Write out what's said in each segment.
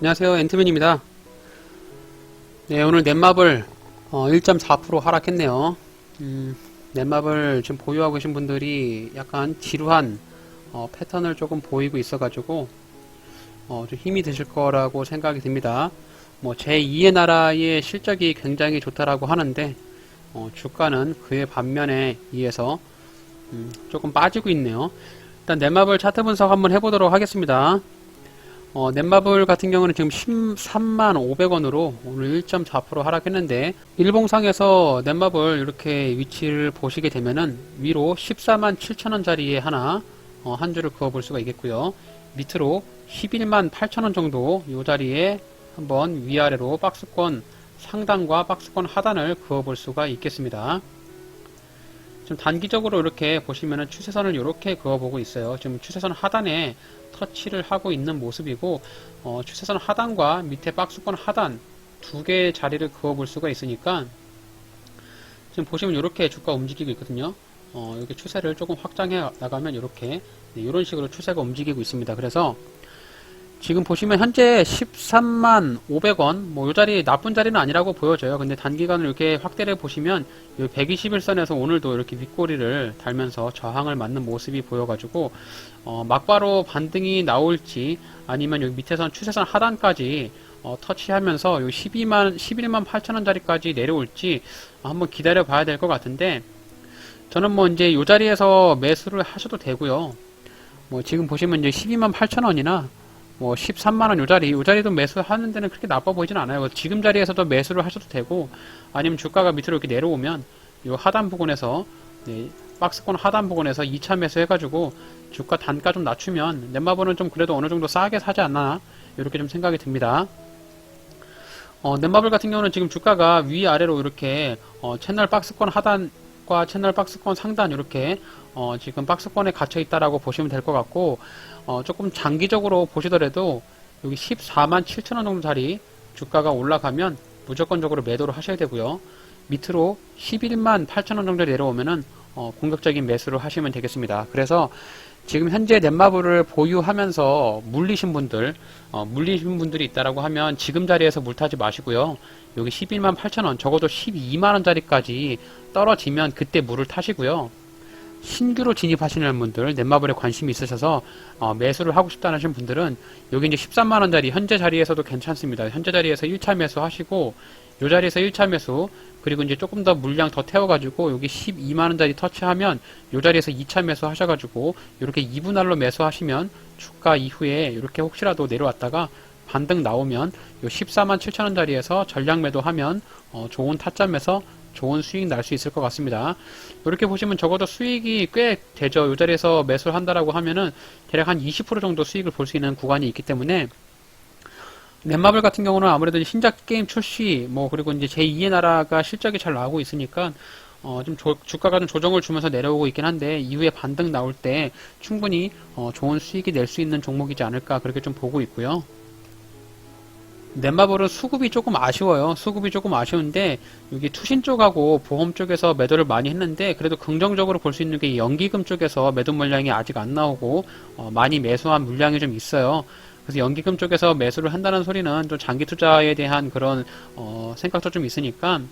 안녕하세요. 엔트맨입니다. 네 오늘 넷마블 어, 1.4% 하락했네요. 음, 넷마블 지금 보유하고 계신 분들이 약간 지루한 어, 패턴을 조금 보이고 있어 가지고 어, 좀 힘이 드실 거라고 생각이 듭니다. 뭐 제2의 나라의 실적이 굉장히 좋다라고 하는데 어, 주가는 그의 반면에 의해서 음, 조금 빠지고 있네요. 일단 넷마블 차트 분석 한번 해보도록 하겠습니다 어, 넷마블 같은 경우는 지금 13만 500원으로 오늘 1.4% 하락했는데 일봉상에서 넷마블 이렇게 위치를 보시게 되면은 위로 14만 7천원짜리에 하나 어, 한 줄을 그어 볼 수가 있겠고요. 밑으로 11만 8천원 정도 이 자리에 한번 위아래로 박스권 상단과 박스권 하단을 그어 볼 수가 있겠습니다. 좀 단기적으로 이렇게 보시면은 추세선을 이렇게 그어보고 있어요. 지금 추세선 하단에 터치를 하고 있는 모습이고 어, 추세선 하단과 밑에 박스권 하단 두 개의 자리를 그어볼 수가 있으니까 지금 보시면 이렇게 주가 움직이고 있거든요. 어, 이렇게 추세를 조금 확장해 나가면 이렇게 네, 이런 식으로 추세가 움직이고 있습니다. 그래서 지금 보시면 현재 13만 500원 뭐 이 자리 나쁜 자리는 아니라고 보여져요. 근데 단기간을 이렇게 확대를 보시면 이 121선에서 오늘도 이렇게 윗꼬리를 달면서 저항을 맞는 모습이 보여가지고 어, 막바로 반등이 나올지 아니면 여기 밑에선 추세선 하단까지 어, 터치하면서 요 12만 11만 8천 원짜리까지 내려올지 한번 기다려 봐야 될 것 같은데 저는 뭐 이제 이 자리에서 매수를 하셔도 되고요. 뭐 지금 보시면 이제 12만 8천 원이나 뭐 13만원 요 자리, 요 자리도 매수하는 데는 그렇게 나빠 보이진 않아요. 지금 자리에서도 매수를 하셔도 되고, 아니면 주가가 밑으로 이렇게 내려오면, 요 하단 부분에서, 네, 박스권 하단 부분에서 2차 매수 해가지고, 주가 단가 좀 낮추면, 넷마블은 좀 그래도 어느 정도 싸게 사지 않나, 이렇게 좀 생각이 듭니다. 어, 넷마블 같은 경우는 지금 주가가 위아래로 이렇게, 어, 채널 박스권 하단 과 채널 박스권 상단 이렇게, 어, 지금 박스권에 갇혀 있다라고 보시면 될 것 같고, 어, 조금 장기적으로 보시더라도 여기 14만 7천원 정도 자리 주가가 올라가면 무조건적으로 매도를 하셔야 되고요. 밑으로 11만 8천원 정도 내려오면은 어, 공격적인 매수를 하시면 되겠습니다. 그래서 지금 현재 넷마블을 보유하면서 물리신 분들, 어, 물리신 분들이 있다라고 하면 지금 자리에서 물타지 마시고요. 여기 11만 8천원, 적어도 12만원짜리까지 떨어지면 그때 물을 타시고요. 신규로 진입하시는 분들, 넷마블에 관심이 있으셔서 어, 매수를 하고 싶다는 하시는 분들은 여기 이제 13만원짜리 현재 자리에서도 괜찮습니다. 현재 자리에서 1차 매수 하시고 요 자리에서 1차 매수 그리고 이제 조금 더 물량 더 태워가지고 여기 12만원짜리 터치하면 요 자리에서 2차 매수 하셔가지고 이렇게 2분할로 매수하시면 주가 이후에 이렇게 혹시라도 내려왔다가 반등 나오면 요 14만 7천원짜리에서 전량 매도하면 어, 좋은 타점에서 좋은 수익 날 수 있을 것 같습니다. 이렇게 보시면 적어도 수익이 꽤 되죠. 이 자리에서 매수를 한다라고 하면은 대략 한 20% 정도 수익을 볼 수 있는 구간이 있기 때문에 넷마블 같은 경우는 아무래도 신작 게임 출시 뭐 그리고 이제 제2의 나라가 실적이 잘 나오고 있으니까 어, 좀 조- 주가가 좀 조정을 주면서 내려오고 있긴 한데 이후에 반등 나올 때 충분히 어, 좋은 수익이 낼 수 있는 종목이지 않을까 그렇게 좀 보고 있고요. 넷마블은 수급이 조금 아쉬워요. 수급이 조금 아쉬운데 여기 투신 쪽하고 보험 쪽에서 매도를 많이 했는데 그래도 긍정적으로 볼 수 있는 게 연기금 쪽에서 매도 물량이 아직 안 나오고 어, 많이 매수한 물량이 좀 있어요. 그래서 연기금 쪽에서 매수를 한다는 소리는 좀 장기 투자에 대한 그런 어, 생각도 좀 있으니까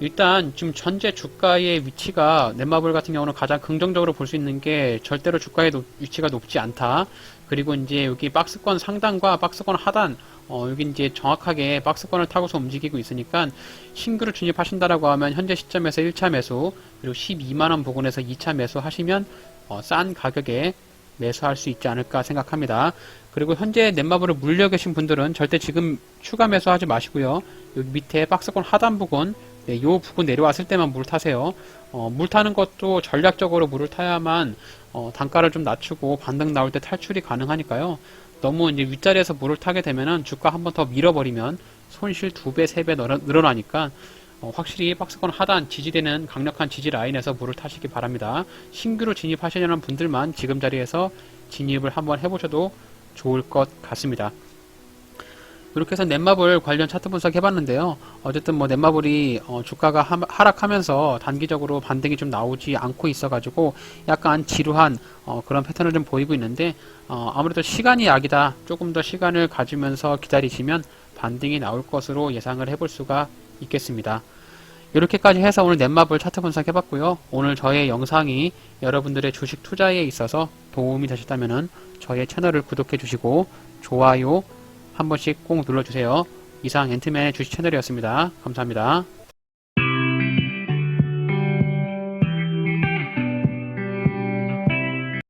일단 지금 현재 주가의 위치가 넷마블 같은 경우는 가장 긍정적으로 볼 수 있는 게 절대로 주가의 높- 위치가 높지 않다. 그리고 이제 여기 박스권 상단과 박스권 하단 어, 여기 이제 정확하게 박스권을 타고서 움직이고 있으니까 신규로 진입하신다라고 하면 현재 시점에서 1차 매수 그리고 12만원 부근에서 2차 매수 하시면 어, 싼 가격에 매수할 수 있지 않을까 생각합니다. 그리고 현재 넷마블을 물려 계신 분들은 절대 지금 추가 매수하지 마시고요. 여기 밑에 박스권 하단 부근 네, 요 부근 내려왔을 때만 물 타세요. 어, 물 타는 것도 전략적으로 물을 타야만 어, 단가를 좀 낮추고 반등 나올 때 탈출이 가능하니까요. 너무 이제 윗자리에서 물을 타게 되면은 주가 한 번 더 밀어버리면 손실 두 배, 세 배 늘어나니까 어, 확실히 박스권 하단 지지되는 강력한 지지 라인에서 물을 타시기 바랍니다. 신규로 진입하시려는 분들만 지금 자리에서 진입을 한번 해보셔도 좋을 것 같습니다. 이렇게 해서 넷마블 관련 차트 분석 해봤는데요. 어쨌든 뭐 넷마블이 어, 주가가 하, 하락하면서 단기적으로 반등이 좀 나오지 않고 있어가지고 약간 지루한 어, 그런 패턴을 좀 보이고 있는데 어, 아무래도 시간이 약이다. 조금 더 시간을 가지면서 기다리시면 반등이 나올 것으로 예상을 해볼 수가 있겠습니다. 이렇게까지 해서 오늘 넷마블 차트 분석해봤고요. 오늘 저의 영상이 여러분들의 주식 투자에 있어서 도움이 되셨다면 저의 채널을 구독해 주시고 좋아요 한 번씩 꼭 눌러주세요. 이상 앤트맨의 주식 채널이었습니다. 감사합니다.